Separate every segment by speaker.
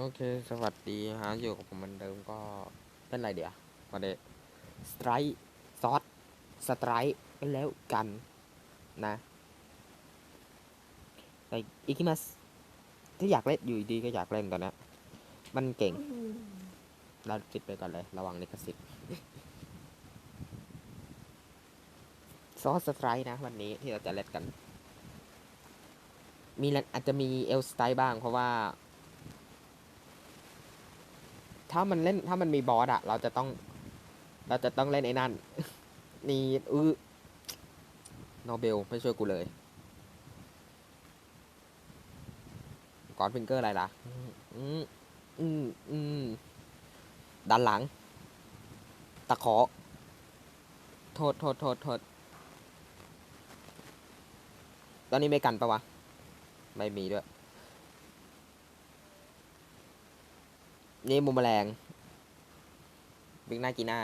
Speaker 1: โอเค สวัสดีฮะ อยู่กับผมเหมือนเดิมก็เป็นไรเดี๋ยวมาเดสไตร์ซอสสไตร์กันแล้วกันนะแต่อีกิมัสถ้าอยากเล่นอยู่ดีก็อยากเล่นตอนนี้มันเก่ง เราจิดไปก่อนเลย ระวังลิขสิทธิ์ซอสสไตร์นะ วันนี้ที่เราจะเล่นกัน มีอาจจะมีเอลสไตร์บ้างเพราะว่า ถ้ามันเล่นถ้ามันมีบอสอะเราจะต้อง เราจะต้องเล่นไอ้นั่น นี่อือโนเบลไม่ช่วยกูเลยกอนฟิงเกอร์อะไรล่ะ อืมอืมอืมด้านหลัง ตะขอ โทษโทษโทษโทษตอนนี้ไม่กันปะวะ ไม่มีด้วย นี่มุมแมลงบิ๊กหน้ากีหน้า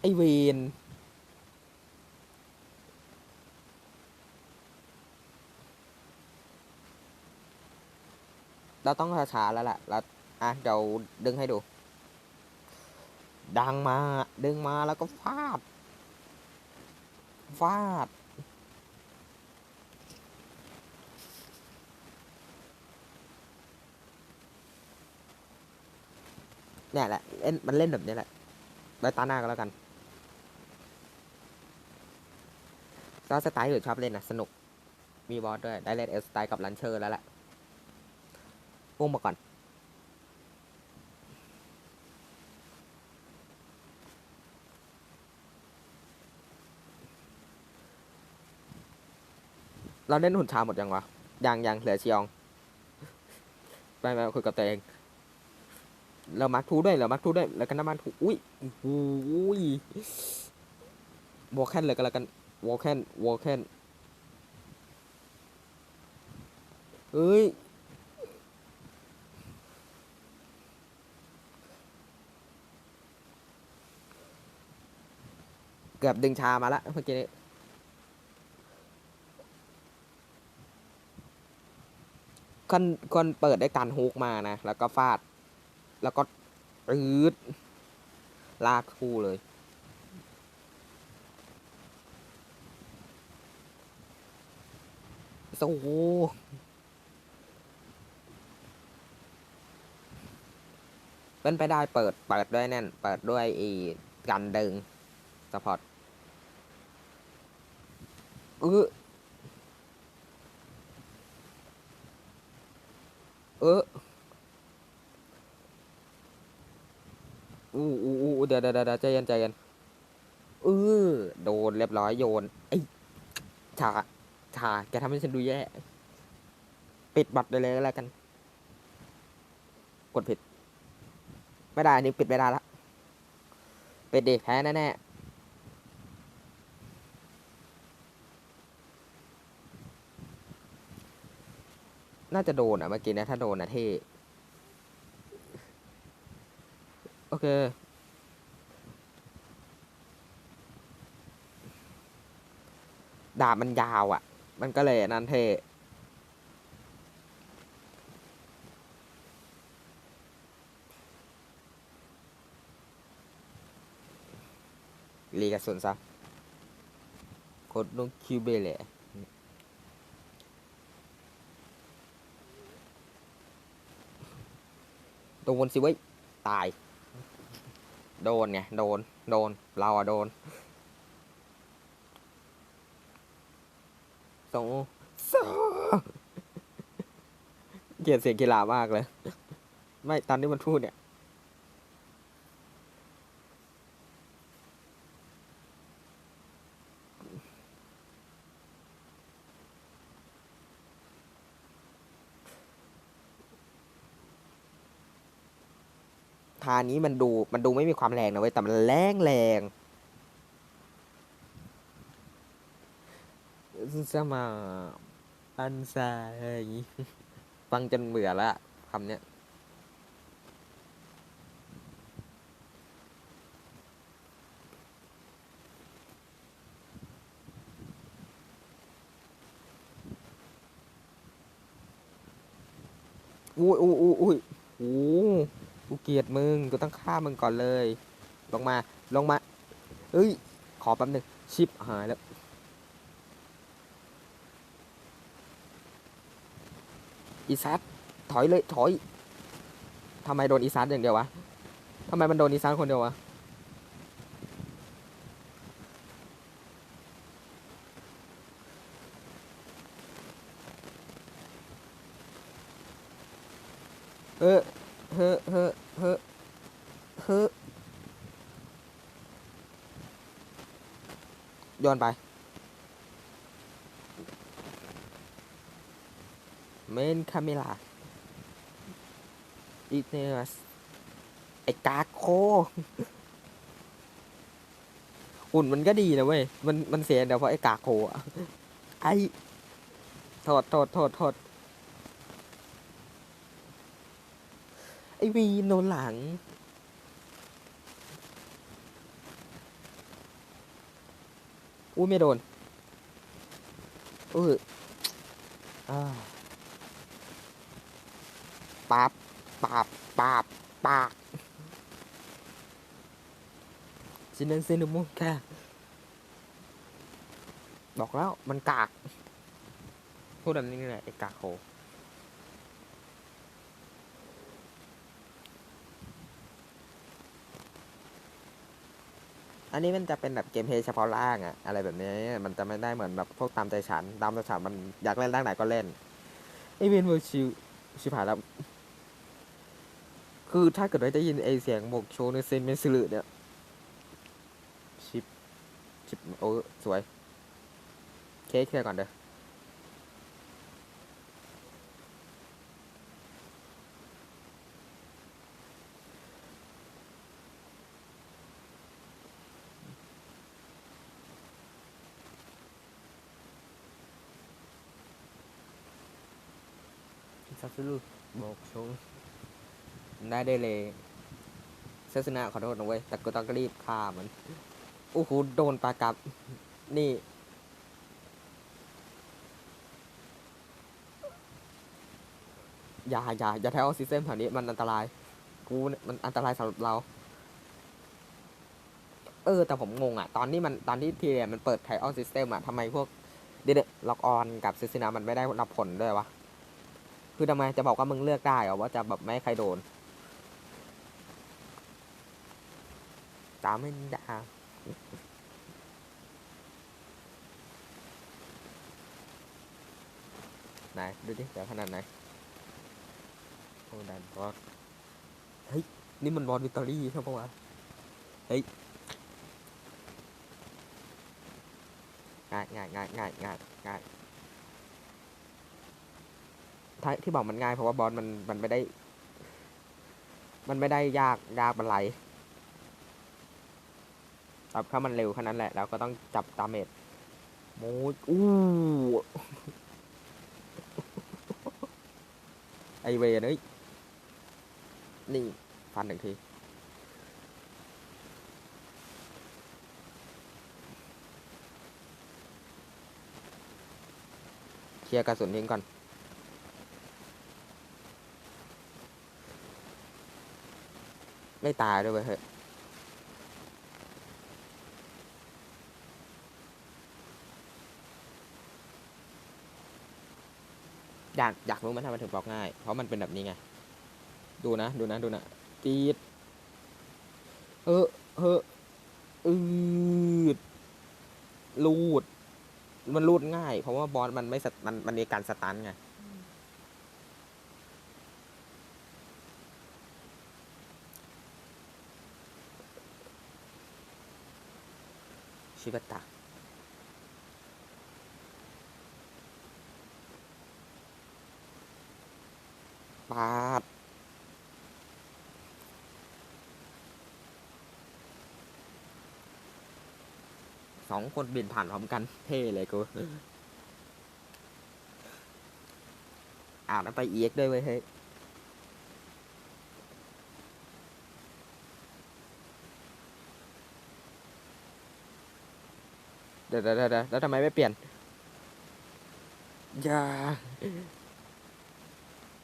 Speaker 1: ไอเวนเราต้องช้าๆแล้วแหละแล้วอะเดี๋ยวดึงให้ดู ดังมา ดึงมาแล้วก็ฟาด ฟาด เนี่ยแหละเล่นมันเล่นแบบนี้แหละไว้ตาหน้าก็แล้วกันซอสสไตล์อื่ชอบเล่นนะสนุก มีบอสด้วย ได้เล่นเอลสไตล์กับลันเชอร์แล้วแหละพุ่งมาก่อน เราเล่นหุ่นชาหมดยังวะ ยังยังเหลือชิยอง ไปไปคุยกับตัวเอง เรามาร์คทูด้วยเรามาร์คทูด้วยแล้วกันน้ำมันทูอุ้ยอุ้ยวอลแคนเลยกันแล้วกันวอลแคนวอลแคนเฮ้ยเกือบดึงชามาล้วเมื่อกี้นี้คนคนเปิดได้การฮุกมานะ แล้วก็ฟาด แล้วก็อืดลากคู่เลย โอ้โหเป็นไปได้เปิด เปิดด้วยแน่น เปิดด้วยอีกันดึงสปอร์ตเออเออ อู้อู้อู้เดี๋ยวเดี๋ยวเดี๋ยวใจเย็นใจเย็นเออโดนเรียบร้อยโยนไอ้ชาชาแกทำให้ฉันดูแย่ ปิดบัตรไปเลยก็แล้วกัน กดผิด ไม่ได้อันนี้ปิดไม่ได้ละปิดดิแพ้แน่ๆน่าจะโดนอะเมื่อกี้นะถ้าโดนอะเท่ โอเค ดาบมันยาวอะ มันก็เลยนั่นเท่รีกระสุนซะกดลงคิวเบเลยโดนสิเว้ย ตาย โดนไงโดน โดน เราอะโดนสองสองเกลียดเสียงกีฬามากเลย ไม่ตอนที่มันพูดเนี่ยานี้มันดูมันดูไม่มีความแรงนะเว้ยแต่มันแรงแรงสมาอันซายฟังจนเบื่อละคำเนี้ยอุ้ยอุ้ยอุ้ยอุ้ยโอ้ กูเกลียดมึงกูต้องฆ่ามึงก่อนเลย ลงมาลงมาเอ้ย ขอแป๊บหนึงชิปหายแล้วอีซัดถอยเลยถอยทำไมโดนอีซัดอย่างเดียววะทำไมมันโดนอีซัดคนเดียววะ เออเฮ้อเฮ้อเฮ้อเฮ้อ โยนไป เมนคาเมล่าอีเนสไอกาโคหุ่นมันก็ดีนะเว้ย มันมันเสียเดี๋ยวเพราะไอกาโคอะไอโทษโทษโทษโทษไอวีโนหลัง อู้ไม่โดนเอออ่าปาบปาบปาบปากซินเนนซินมุแค่บอกแล้วมันกาก พูดแบบนี้แหละไอ้กากโห อันนี้มันจะเป็นแบบเกมเพย์เฉพาะล่างอะอะไรแบบนี้มันจะไม่ได้เหมือนแบบพวกตามใจฉัน ตามใจฉันมันอยากเล่นร่างไหนก็เล่นไอเวนเวอร์ชิวชิบหายแล้วคือถ้าเกิดว่าได้ยินไอเสียงโบกโชว์ในเซนเมนซิลเนี่ยชิปชิปโอ้สวย เค้กเคลียก่อนเด้อ ซัสลูบอกชงได้ได้เลยเซสนาขอโทษนะเว้ยแต่ก็ต้องรีบฆ่ามันโอ้โหโดนปลากับ นี่ อย่าอย่าอย่าแถวซิสเตมแถวนี้มันอันตราย กูมันอันตรายสำหรับเรา เออ แต่ผมงงอะ ตอนนี้มันตอนที่ทีเรียมันเปิดไทออลซิสเต็มอะทำไมพวกเดเดล็อกออนกับซิสนามันไม่ได้รับผลด้วยวะ คือทำไมจะบอกว่ามึงเลือกได้เหรอว่าจะแบบไม่ให้ใครโดน ตามไม่ได้ไหนดูดิเดี๋ยวขนาดไหนโอ้ดันบอสเฮ้ย นี่มันบอสวิตตอรี่ใช่ปะวะเฮ้ยง่ายง่ายง่ายง่ายง่ายง่าย ที่บอกมันง่ายเพราะว่าบอสมันมันไม่ได้ มันไม่ได้ยากยากบันไลแบบถ้ามันเร็วแค่นั้นแหละ แล้วก็ต้องจับตามเมจโมยอู้ไอเวรเอ้ยนี่ฟันหนึ่งทีเคลียร์กระสุนทิ้งก่อน ไม่ตายด้วยเวยเฮ้ยอยากอยากรู้ไหมทำไมถึงบล็อกง่าย เพราะมันเป็นแบบนี้ไง ดูนะ ดูนะ ดูนะตีดเออเฮ้ออืดลูด มันรูดง่าย เพราะว่าบอสมันไม่สตมันมันมีการสตันไง ชิบะตะ ปาด สองคนบินผ่านพร้อมกัน เท่เลยกูอ่านแล้วไปเอ็กด้วยเว้ยเฮ้ย เดี๋ยวเดี๋ยวเดี๋ยวแล้วทำไมไม่เปลี่ยนอย่า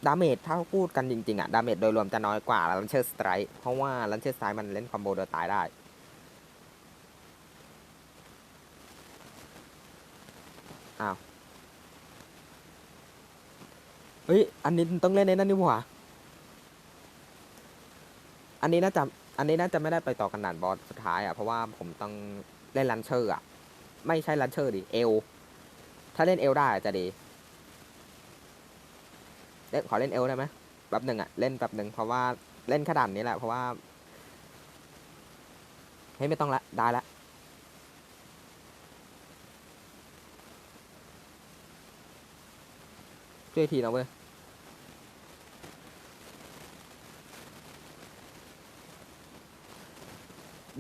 Speaker 1: ดาเมจถ้าพูดกันจริงๆอะดาเมจโดยรวมจะน้อยกว่าลันเชอร์สไตร์เพราะว่าลันเชอร์สไตร์มันเล่นคอมโบโดยตายได้อ้าวเฮ้ย อันนี้ต้องเล่นในนั่นนี่หว่า อันนี้น่าจะ อันนี้น่าจะไม่ได้ไปต่อกันด่านบอสสุดท้ายอะ เพราะว่าผมต้องเล่นลันเชอร์อะ ไม่ใช่ลันเชอร์ดิเอลถ้าเล่นเอลได้จะดีเล่นขอเล่นเอลได้ไหมแป๊บหนึ่งอะเล่นแป๊บหนึ่งเพราะว่าเล่นแค่ด่านนี้แหละเพราะว่าเฮ้ยไม่ต้องละได้ละช่วยทีนะเว้ย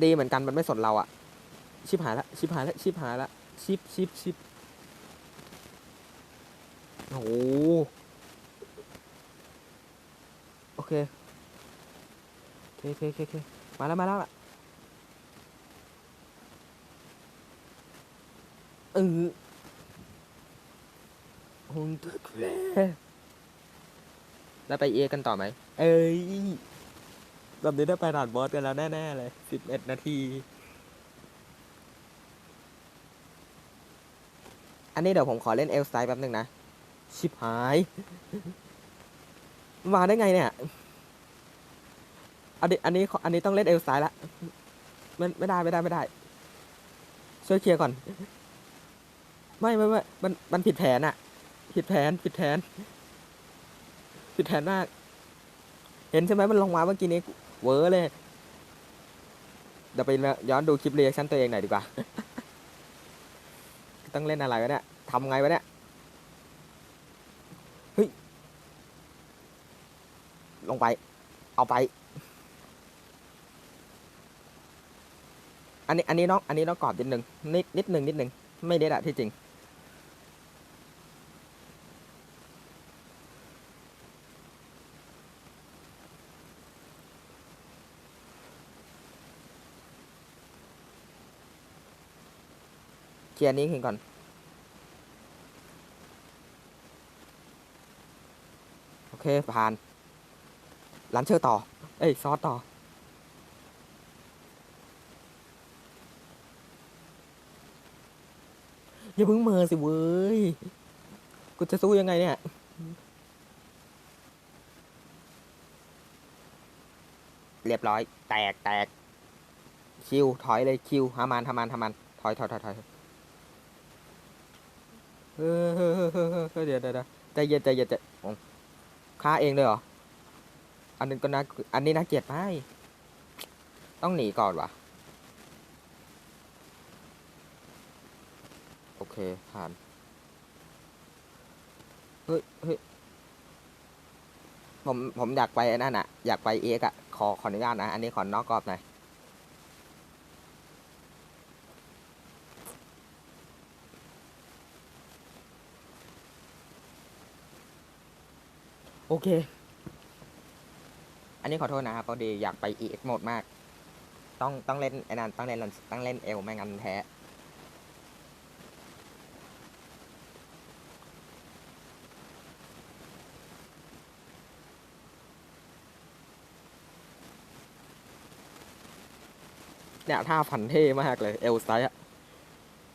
Speaker 1: ดีเหมือนกันมันไม่สนเราอะ ชิบหายละชิบหายละชิบหายละชิบชิบชิบโอ้โหโอเคโอเคโอเคโอเคมาแล้วมาแล้วอะเออฮงตึกแล้วไปเอกันต่อไหม เอ้ยแบบนี้ได้ไปด่านบอสกันแล้วแน่ ๆ เลยสิบเอ็ดนาที อันนี้เดี๋ยวผมขอเล่นเอลสไตล์แป๊บหนึ่งนะ ชิบหาย มาได้ไงเนี่ยอันนี้อันนี้อันนี้ต้องเล่นเอลสไตล์ละไม่ไม่ได้ไม่ได้ไม่ได้ ช่วยเคลียร์ก่อน ไม่ไม่ไม่มันมันผิดแผนอะผิดแผนผิดแผนผิดแผนมาก เห็นใช่ไหมมันลงมาเมื่อกี้นี้เวอร์เลยเดี๋ยวไปย้อนดูคลิปเรียกชั่นตัวเองหน่อยดีกว่า ต้องเล่นอะไรวะเนี่ยทำไงวะเนี่ยเฮ้ยลงไป เอาไป อันนี้อันนี้น้องอันนี้น้องกรอบนิดหนึ่งนิดนิดหนึ่งนิดหนึ่งไม่ได้อะที่จริง เคลียร์นี้ขึ้นก่อน โอเค ผ่านลันเชอร์ต่อ เอ้ย ซอสต่อ อย่าเพิ่งเมอสิเว้ย กูจะสู้ยังไงเนี่ยเรียบร้อย แตกแตกคิว ถอยเลยคิวหามานทามันทามันถอยถอยถอยถอย เออเดี๋ยวเดี๋ยวเดี๋ยวใจเย็นใจเย็นใจโอ้ฆ่าเองเลยเหรอ อันนึงก็น่าอันนี้น่าเกลียดไปต้องหนีก่อนวะโอเค ผ่าน เฮ้ยเฮ้ยผม ผมอยากไปอ้นั่นอะอยากไปเอ็กอะขอ ขออนุญาตนะ อันนี้ขอนอกกรอบหน่อย โอเค อันนี้ขอโทษนะครับพอดีอยากไปอีกโหมดมาก ต้องต้องเล่นไอ้นั่นต้องเล่นต้องเล่นเอลไม่งั้นแพ้เนี่ยท่าฟันเท่มากเลยเอลไซด์อะ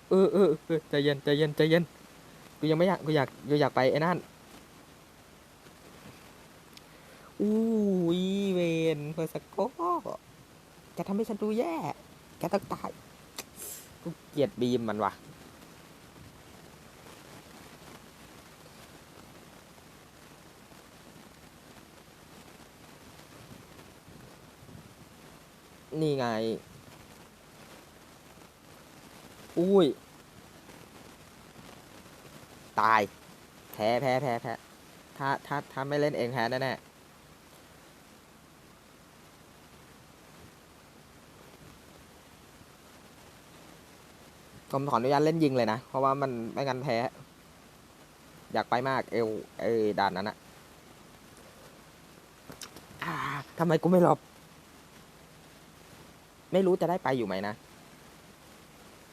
Speaker 1: เออเออเออใจเย็นใจเย็นใจเย็นกูยังไม่อยากกูอยากกูอยากไปไอ้นั่น อู้ยเวนเพอร์สโกแกทำให้ฉันดูแย่ แกต้องตายกูเกลียดบีมมันวะนี่ไง อุ้ย ตาย แพ้แพ้แพ้แพ้ถ้า ถ้า ถ้าไม่เล่นเองแพ้แน่ๆ ผมขออนุญาตเล่นยิงเลยนะ เพราะว่ามันไม่งั้นแพ้ อยากไปมากเอวเออด่านนั้นอะทำไมกูไม่หลบ ไม่รู้จะได้ไปอยู่ไหมนะ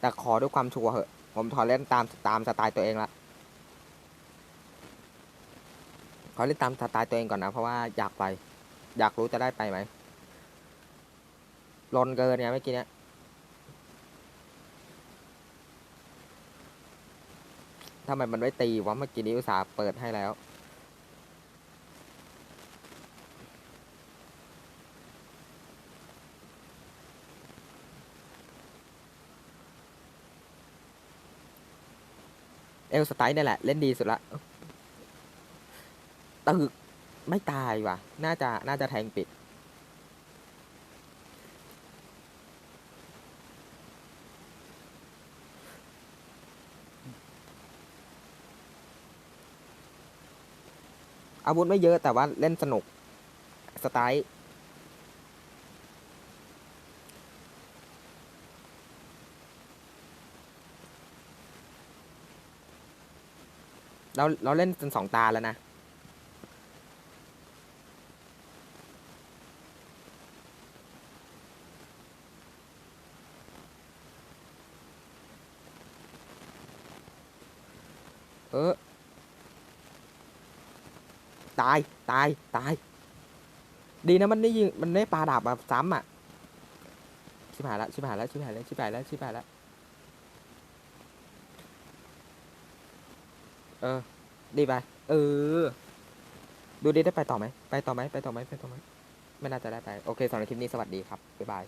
Speaker 1: แต่ขอด้วยความชัวร์เหอะ ผมถอเล่นตามตามสไตล์ตัวเองละขาเล่นตามสไตล์ตัวเองก่อนนะ เพราะว่าอยากไป อยากรู้จะได้ไปไหมลนเกินเนี่ยเมื่อกี้เนี้ย ทำไมมันไม่ตีวะเมื่อกี้นี้อุตส่าห์เปิดให้แล้ว เอลสไตล์นี่แหละ เล่นดีสุดละตึกไม่ตายว่ะ น่าจะน่าจะแทงปิด อาวุธไม่เยอะแต่ว่าเล่นสนุก สไตล์เราเราเล่นจนสองตาแล้วนะ เออ ตาย ตาย ตาย ดีนะมันได้ยิง มันได้ปาดาบมาซ้ำอะ ชิบหายแล้วชิบหายแล้วชิบหายแล้วชิบหายแล้วชิบหายแล้วเออ ดีไป เออ ดูดีได้ไปต่อไหม ไปต่อไหม ไปต่อไหม ไปต่อไหม ไม่น่าจะได้ไป โอเคสำหรับคลิปนี้สวัสดีครับ บ๊ายบาย